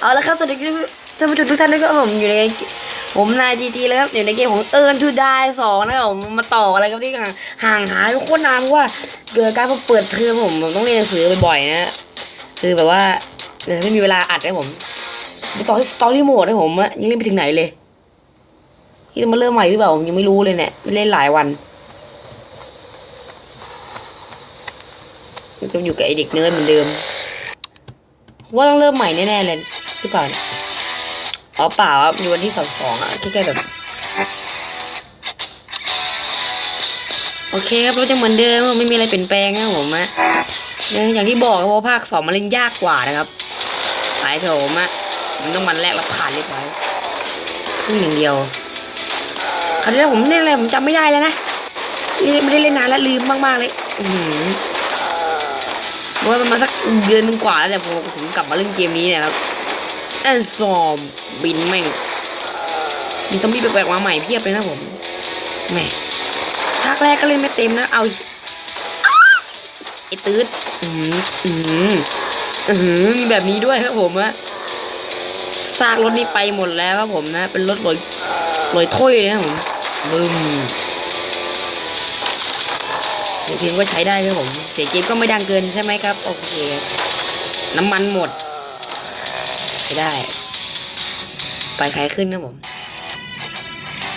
เอาละครับสวัสดีท่านผู้ชมทุกท่านนะครับผมอยู่ในผมนายจีทีแล้วครับอยู่ในเกมของ Earn to Die 2นะครับผมมาต่ออะไรครับที่ห่างหายโคตรนานว่าเกิดการเปิดเทอมผมผมต้องเรียนหนังสือบ่อยๆนะคือแบบว่าไม่มีเวลาอัดนะผมไปต่อที่สตอรี่โหมดนะผมยังเล่นไปถึงไหนเลยที่จะมาเริ่มใหม่หรือเปล่าผมยังไม่รู้เลยเนี่ยไม่เล่นหลายวันก็อยู่กับไอเด็กเนิร์ดเหมือนเดิม ว่าต้องเริ่มใหม่แน่ๆเลย รือเปล่าเนี่ยอ๋อเปล่าครับอยู่วันที่สองสองอะแค่ๆแบบโอเคครับเราจะเหมือนเดิมไม่มีอะไรเปลี่ยนแปลงนะผมอะอย่างที่บอกครับว่าภาคสองมันเล่นยากกว่านะครับหายเถอะผมอะมันต้องมันแรกแล้วผ่านเรียบร้อยครึ่งอย่างเดียวคราวที่แล้วผมเล่นอะไรผมจำไม่ได้แล้วนะไม่ได้เล่นนานแล้วลืมมากๆเลย อือหือว่ามันมาสักเดือนหนึงกว่าแล้วแต่ผมผมกลับมาเล่นเกมนี้เนี่ยครับ แอนซอมบินแม่งมีซอมบี้แปลกๆมาใหม่เพียบเลยนะผมแหม่ภาคแรกก็เล่นไม่เต็มนะ เอาไอ้ตืดอืมอืมอืมมีแบบนี้ด้วยครับผมอะซากรถนี่ไปหมดแล้วครับผมนะ เป็นรถลอยลอยถ้วยเลยนะผมบึมเสียงเพลงก็ใช้ได้ครับผม เสียงเกมก็ไม่ดังเกินใช่ไหมครับ โอเค น้ำมันหมด ได้ ไปขายขึ้นนะผม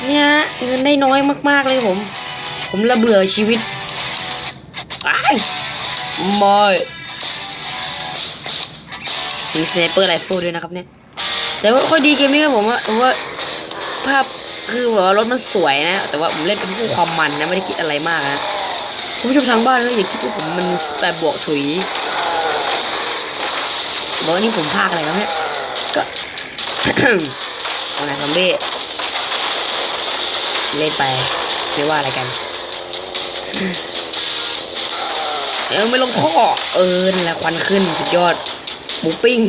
เนี่ยเงินได้น้อยมาก ๆ เลยผม ผมระเบื่อชีวิตอ้ายไม่มีสไนเปอร์ไรเฟิลด้วยนะครับเนี่ย แต่ว่าค่อยดีเกมนี้ครับผมว่าว่าภาพคือแบบว่ารถมันสวยนะ แต่ว่าผมเล่นเป็นผู้ความมันนะ ไม่ได้คิดอะไรมากนะคุณผู้ชมทางบ้านก็อย่าคิดว่าผมมันแปลบวกถุยบอกว่านี่ผมพากอะไรครับเนี่ยก็ เอาไหนซอมบี้เล่นไปไม่ว่าอะไรกัน เออไม่ลงท่อเออนแหละควันขึ้นสุดยอดหมูปิ้ง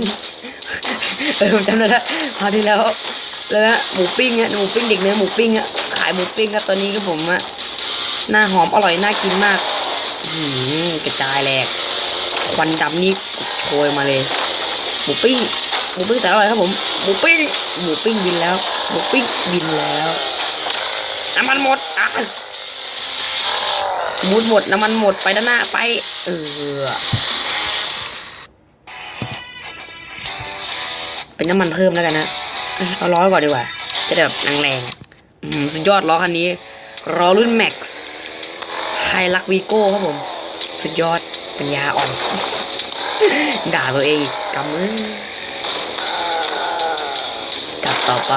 เออผมจำได้แล้วพาที่แล้วแล้วนะหมูปิ้งอะหมูปิ้งเด็กเนื้อหมูปิ้งอะขายหมูปิ้งครับตอนนี้ก็ผมอะหน้าหอมอร่อยน่ากินมากหือกระจายแหลกควันดำนี่โชยมาเลยหมูปิ้งหมูปิ้งแต่อร่อยครับผม หมูปิ้งหมูปิ้งบินแล้วหมูปิ้งบินแล้วน้ำมันหมดอะหมูหมดน้ำมันหมดไปด้านหน้าไป เออเป็นน้ำมันเพิ่มแล้วกันนะเอาล้อก่อนดีกว่า จะได้แบบแรงๆสุดยอดล้อคันนี้ล้อรุ่นแม็กซ์ไฮลักวีโก้ครับผม สุดยอดปัญญาอ่อน ด่าตัวเองกำมือกลับ ต่อไป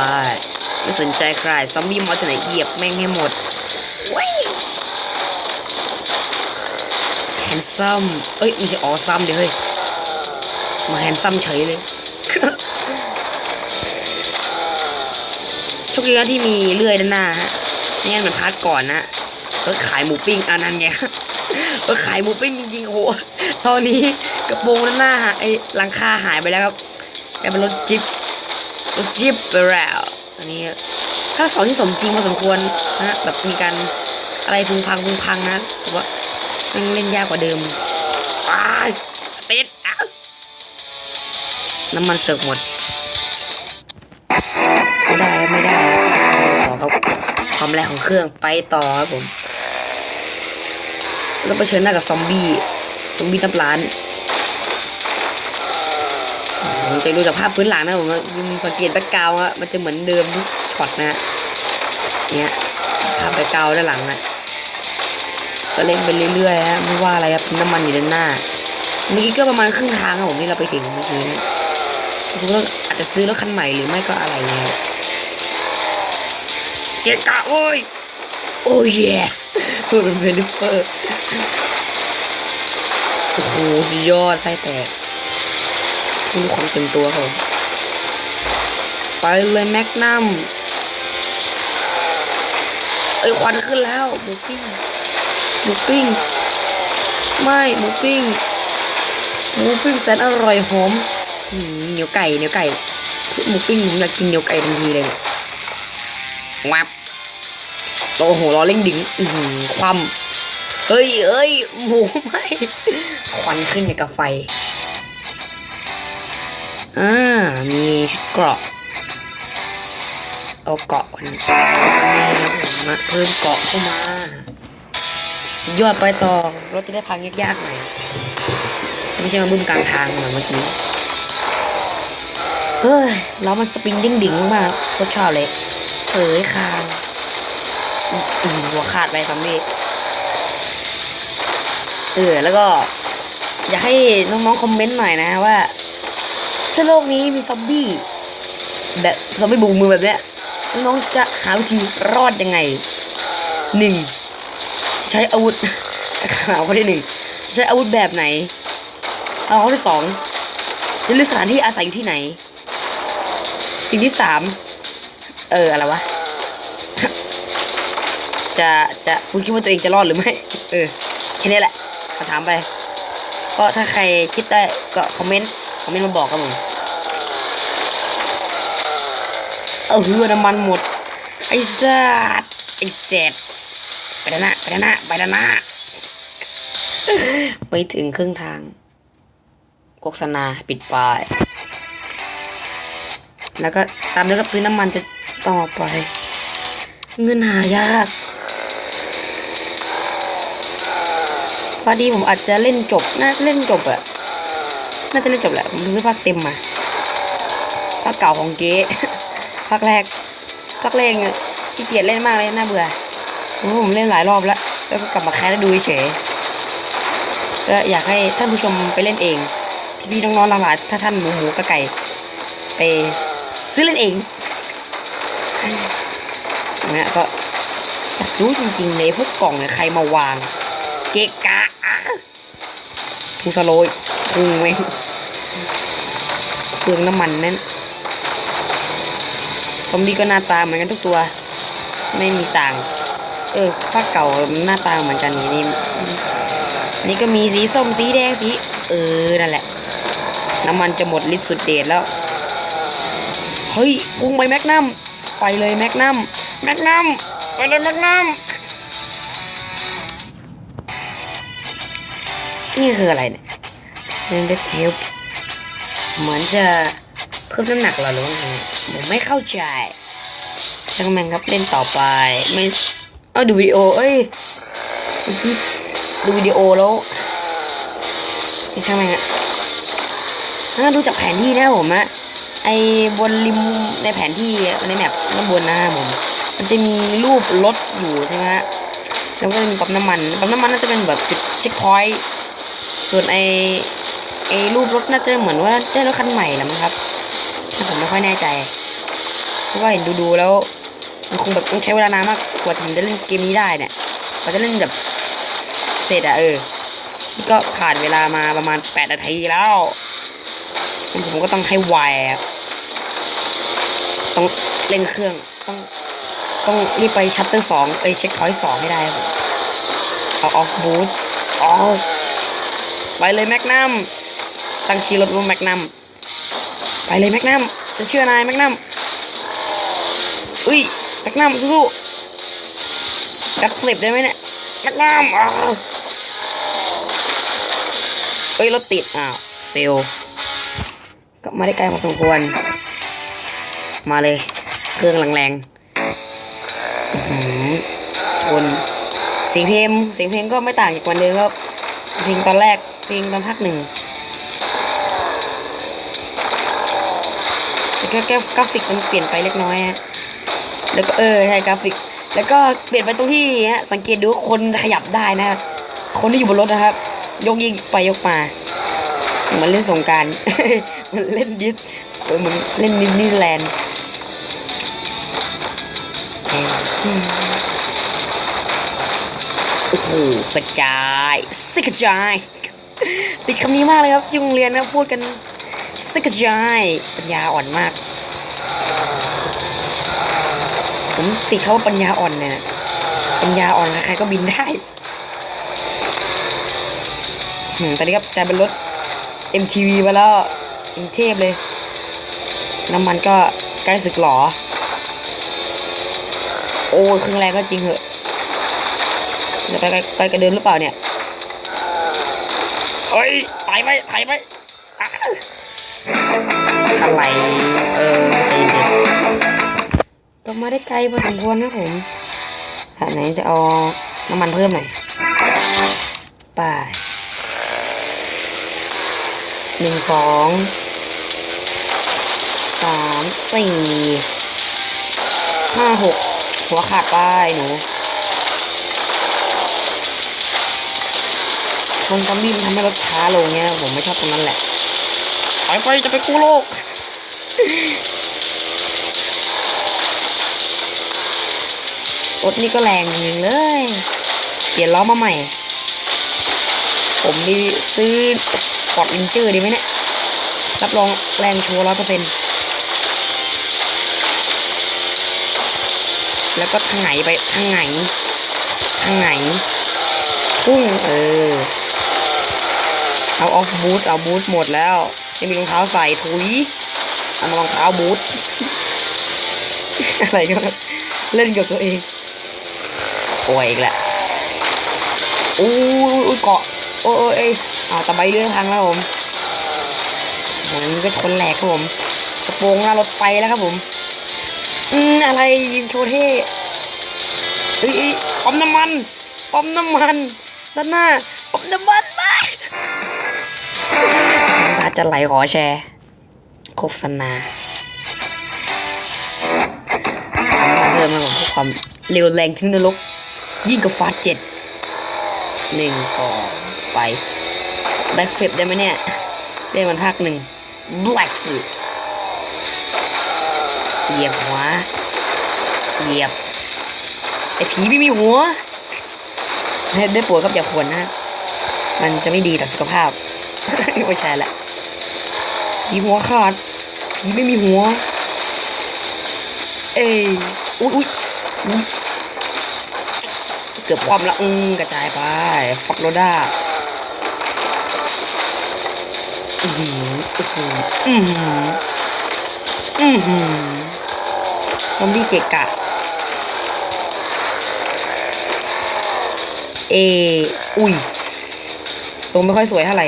ไม่สนใจใครซอมบี้มอสจะไหนเหยียบแม่งให้หมดแฮนซัมเอ้ยไม่ใช่ออซัมเดี๋ยวเฮ้ยมาแฮนซัมเฉยเลยโชคดีนะที่มีเลื่อยด้านหน้าฮะไม่งั้นเหมือนพาร์ทก่อนนะรถขายหมูปิ้งอันนั้นไงรถขายหมูปิ้งจริงๆโอ้โหตอนนี้กระโปรงด้านหน้าไอ้หลังคาหายไปแล้วครับกลายเป็นรถจิ๊บ จิบไปแล้วอันนี้ถ้าสอนที่สมจริงพอสมควรนะแบบมีการอะไรพุงพังพุงพังนะแต่ว่ามันเล่นยากกว่าเดิมอ้าติดน้ำมันเสือกหมด ไม่ได้ไม่ได้ต่อครับความแรงของเครื่องไปต่อครับผมแล้วเชิญหน้ากับซอมบี้ซอมบี้นับล้าน ผมจะดูจากภาพพื้นหลังนะผมมันสังเกตแบ็กกราวด์อะมันจะเหมือนเดิมทุกช็อตนะฮะเนี่ยภาพแบ็กกราวด์ด้านหลังนะก็เล่นไปเรื่อยๆฮะไม่ว่าอะไรครับน้ำมันอยู่ด้านหน้าเมื่อกี้ก็ประมาณครึ่งทางครับผมที่เราไปถึงเมื่อกี้นะผมก็อาจจะซื้อรถคันใหม่หรือไม่ก็อะไรเงี้ยเกะกะโว้ยโอ้ยแย่พูดเป็นเพลิเปอร์โอ้โหสุดยอดไส้แตก มีความเต็มตัวครับไปเลยแม็กนัมเอ้ยควันขึ้นแล้วหมูปิ้งหมูปิ้งไม่หมูปิ้งหมูปิ้งแสนอร่อยหอมเหนียวไก่เหนียวไก่หมูปิ้งผมอยากกินเหนียวไก่ทันทีเลยวับโอ้โหล้อเร่งดิ่งความเฮ้ยเอ้ยหมูไหมควันขึ้นในกระไฟ อ่า มีชุดเกราะ เอาเกราะกันครับผมาเพิ่มเกราะเข้ามา สุดยอดไปต่อ รถจะได้พังยากๆหน่อย ไม่ใช่มาบึ้มกลางทางเหมือนเมื่อกี้ เฮ้ย เรามันสปริงดิ่งดิ่งๆมากโคตรชอบเลยเสยคางอือหัวขาดไปครับพี่เออ แล้วก็ อยากให้น้องๆคอมเมนต์หน่อยนะว่า ถ้าโลกนี้มีซอมบี้แบบซอมบี้บุกมือแบบเนี้ยน้องจะหาวิธีรอดยังไงหนึ่งใช้อาวุธเอาวข้อที่หนึ่งใช้อาวุธแบบไหนเอาข้อที่สองจะเลือกสถานที่อาศัยอยู่ที่ไหน สิ่งที่สามเอออะไรวะจะจะคุณคิดว่าตัวเองจะรอดหรือไม่เออแค่นี้แหละคำถามไป ก็ถ้าใครคิดได้ก็คอมเมนต์ คอมเมนต์มาบอกครับผมเอาเหือน้ำมันหมด ไอ้สัตว์ไอ้เศษไปด้านหน้าไปด้านหน้าไปด้านหน้าไปถึงครึ่งทางโฆษณาปิดปลาย แล้วก็ตามด้วยกับซื้อน้ำมันจะต่อไป เงินหายากพอดีผมอาจจะเล่นจบน่าเล่นจบอะ น่าจะเล่นจบแหละผมซื้อภาคเต็มมาภาคเก่าของเก๊ภาคแรกภาคแรกเนี่ยขี้เกียจเล่นมากเลยน่าเบื่อโอ้ผมเล่นหลายรอบแล้ว แล้วก็กลับมาแคสแล้วดูเฉยก็อยากให้ท่านผู้ชมไปเล่นเองพี่ๆน้องๆหลายๆถ้าท่านหมูหมูกระไก่ไปซื้อเล่นเองนะก็อยากรู้จริงๆเลยพวกกล่องเนี่ยใครมาวาง เกะกะทูสโลย พุงเองเปลืองน้ำมันนั่นซอมบี้ก็หน้าตาเหมือนกันทุกตัว ไม่มีต่าง เออภาคเก่าหน้าตาเหมือนกันนี่นี่นี่ก็มีสีส้มสีแดงสี เออนั่นแหละ น้ำมันจะหมดฤทธิ์สุดเดชแล้ว เฮ้ยพุ่งไปแมกนัมไปเลยแมกนัมแมกนัมไปเลยแมกนัมนี่คืออะไรเนี่ย Sended help เหมือนจะเพิ่มน้ำหนักหรอหรือว่าไงผมไม่เข้าใจช่างแม่งครับเล่นต่อไปไม่เอาดูวิดีโอเอ้ยเมื่ดูวิดีโอแล้วที่ช่างแม่งอะดูจากแผนที่นะผมอะไอบนริมในแผนที่ในแมปด้านบนนะผมมันจะมีรูปรถอยู่ใช่ไหมฮะแล้วก็จะมีปั๊มน้ำมันปั๊มน้ำมันน่าจะเป็นแบบจุดเช็คพอยต์ส่วนไอ อรูปรถน่าจะเหมือนว่าได้รถคันใหม่แล้วมั้งครับถ้าผมไม่ค่อยแน่ใจ เพราะว่าเห็นดูๆแล้ว มันคงแบบต้องใช้เวลานานมากกว่าผมจะเล่นเกมนี้ได้เนี่ยกว่าจะเล่นแบบเสร็จอะเออนี่ก็ผ่านเวลามาประมาณ8นาทีแล้วผมก็ต้องให้ไวต้องเร่งเครื่องต้องต้องรีบไปชัตเตอร์สองไปเช็คพอยต์สองให้ได้ครับเอาออฟบูทอ๋อไปเลยแมกนัม ตั้งชื่อรถว่าแมกนัมไปเลยแมกนัมจะเชื่อนายแมกนัมอุ้ยแมกนัมสู้ๆกัดสลิปได้ไหมเนี่ยแมกนัมอ้าวเอ้ยรถติดอ้าวเฟลก็มาได้ไกลพอสมควร มาเลย เครื่องแรงๆอื้อหือชนเสียงเพลงเสียงเพลงก็ไม่ต่างจากวันเดิมครับเพลงตอนแรกเพลงตอนภาคหนึ่ง แต่แค่กราฟิกมันเปลี่ยนไปเล็กน้อยฮะแล้วก็เออใช่กราฟิก แล้วก็เปลี่ยนไปตรงที่ฮะสังเกตดูคนจะขยับได้นะครับคนที่อยู่บนรถนะครับยกยิงไปยกมาเหมือนเล่นสงกรารเหมือนเล่นดิสเออเหมือนเล่นดิสนีย์แลนด์โอ้โหกระจายสิกระจาย ติดคำนี้มากเลยครับที่โรงเรียนนะพูดกัน สิกจายปัญญาอ่อนมาก ผมติดเขาว่าปัญญาอ่อนเนี่ยปัญญาอ่อนใครก็บินได้อืมตอนนี้ครับกลายเป็นรถ MTV ไปแล้วกรุงเทพเลย น้ำมันก็ใกล้สึกหรอ โอ้เครื่องแรงก็จริงเหอะ จะไปไกลกระเดินหรือเปล่าเนี่ยเอ้ยถ่ายไปถ่ายไป อ้าวถลายเออใจเย็นๆต้องมาได้ไกลพอสมควรนะผมอันไหนจะเอาน้ำมันเพิ่มหน่อยไปหนึ่งสองสามสี่ห้าหกหัวขาดไปหนูชนซอมบี้มันทำให้รถช้าลงเนี่ยผมไม่ชอบตรงนั้นแหละไปไปจะไปกู้โลก รถนี่ก็แรงจริงเลย เปลี่ยนล้อมาใหม่ ผมไปซื้อฟอร์ดอินเจอร์ดีไหมเนี่ยรับรองแรงโชว์ร้อยเปอร์เซ็นต์แล้วก็ทางไหนไปทางไหนทางไหนพุ่งเออเอาออฟบูทเอาบูทหมดแล้วไม่มีรองเท้าใส่ถุยเอามารองเท้าบูทอะไรก็เล่นกับตัวเอง โอ้ยอีกแหละอู้ยเกาะโอ้ยอ้ยเอ้ยเอาตะไบเรื่องพังแล้วผมโอ้ยมันก็ชนแหลกครับผมกระโปรงหน้ารถไปแล้วครับผมอืมอะไรยิงโชว์เท่เอ้ยเอ้ยปั๊มน้ำมันปั๊มน้ำมันด้านหน้าปั๊มน้ำมันไปน้ำตาจะไหลขอแชร์โฆษณาเพิ่มมาของพวกความเร็วแรงถึงนรก ยิ่งกับฟาสเจ็ดหนึ่งสองไปแบ็คเฟลได้ไหมเนี่ยเล่นมันภาคหนึ่งแบล็กสุดเหยียบหัวเหยียบไอ้ผีไม่มีหัวได้ได้ปรดครับอย่าควรนะมันจะไม่ดีต่อสุขภาพไม่ใช่ละผีหัวขาดผีไม่มีหัว เอ้ยอุ้ยอุ้ยอุ๊ย กือบความละอืมกระจายไปฟักโรด้าอือหืออือหืออือหืออือหือซอมบี้เกะกะ เอ อุ้ยลงไม่ค่อยสวยเท่าไหร่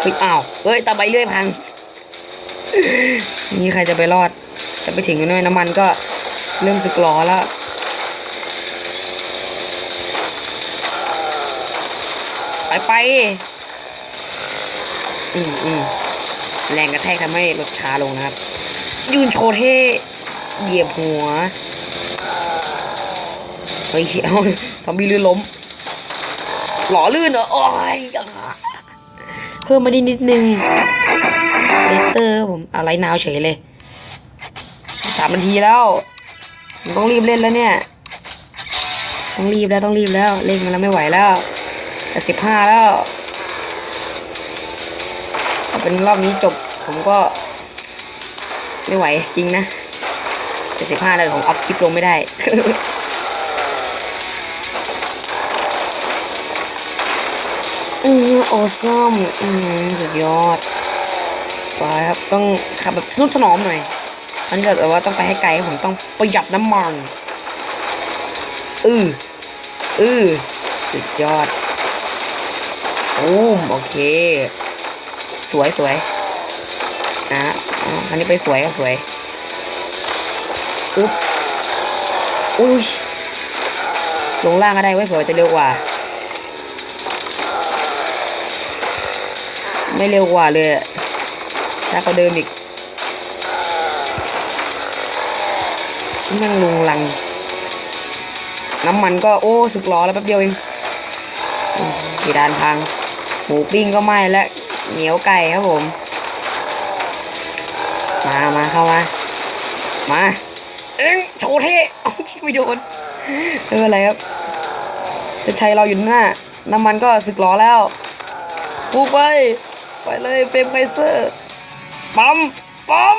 เฮ้ยอ้าว เฮ้ยตาใบเลื่อยพัง นี่ใครจะไปรอด จะไปถึงกันด้วยน้ำมันก็เริ่มสึกหลอแล้ว ไปไปอืมอืมแรงกระแทกทำให้รถช้าลงนะครับ ยืนโชว์เท่เหยียบหัวเฮ้ยเชี่ยวซอมบี้ลื่นล้ม หล่อลื่นเหรอโอ้ยเพิ่มมาได้นิดนึงเลเตอร์ผมเอาไลท์นาวเฉยเลยสามนาทีแล้วต้องรีบเล่นแล้วเนี่ย ต้องรีบแล้วต้องรีบแล้ว เล่นมาแล้วไม่ไหวแล้ว จะสิบห้าแล้วถ้าเป็นรอบนี้จบผมก็ ไม่ไหวจริงนะจะสิบห้าแล้วผมอัพคลิปลงไม่ได้อือโอซัมอืมสุดยอดไปครับต้องขับแบบทนุถนอมหน่อยถ้าเกิดว่าต้องไปให้ไกลผมต้องประหยัดน้ำมันอืออือสุดยอด โอ้มโอเค สวยสวยอะอันนี้ไปสวยก็สวยอึ๊บอุ้ยลงล่างก็ได้ไว้เผื่อจะเร็วกว่า ไม่เร็วกว่าเลยช้ากว่าเดิมอีกนั่งลุงลัง น้ำมันก็โอ้สึกล้อแล้วแป๊บเดียวเองกี่ดานพัง หมูปิ้งก็ไหม้แล้วเหนียวไก่ครับผม มามาเข้ามา มา เอ็งโชว์เท่เอาชิไม่โดนไม่เป็นไรครับจะใช้เราอยู่หน้า น้ำมันก็สึกล้อแล้วปูไป ไปเลยเฟรมไคเซอร์ปั๊มปั๊ม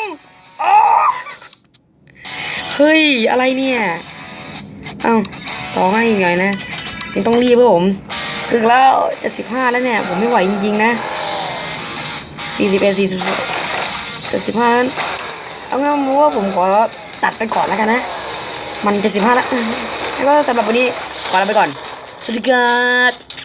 เฮ้ย อะไรเนี่ย เอ้า ต่อให้อีกหน่อยนะยังต้องรีบเพื่อผม ถึงแล้วจะสิบห้าแล้วเนี่ย ผมไม่ไหวจริงๆนะสี่สิบเอ็ดสี่สิบจะสิบห้าเอางั้นผมว่าผมขอตัดไปก่อนแล้วกันนะ มันจะสิบห้าแล้วแล้วก็สำหรับวันนี้ขอลาไปก่อน สวัสดีครับ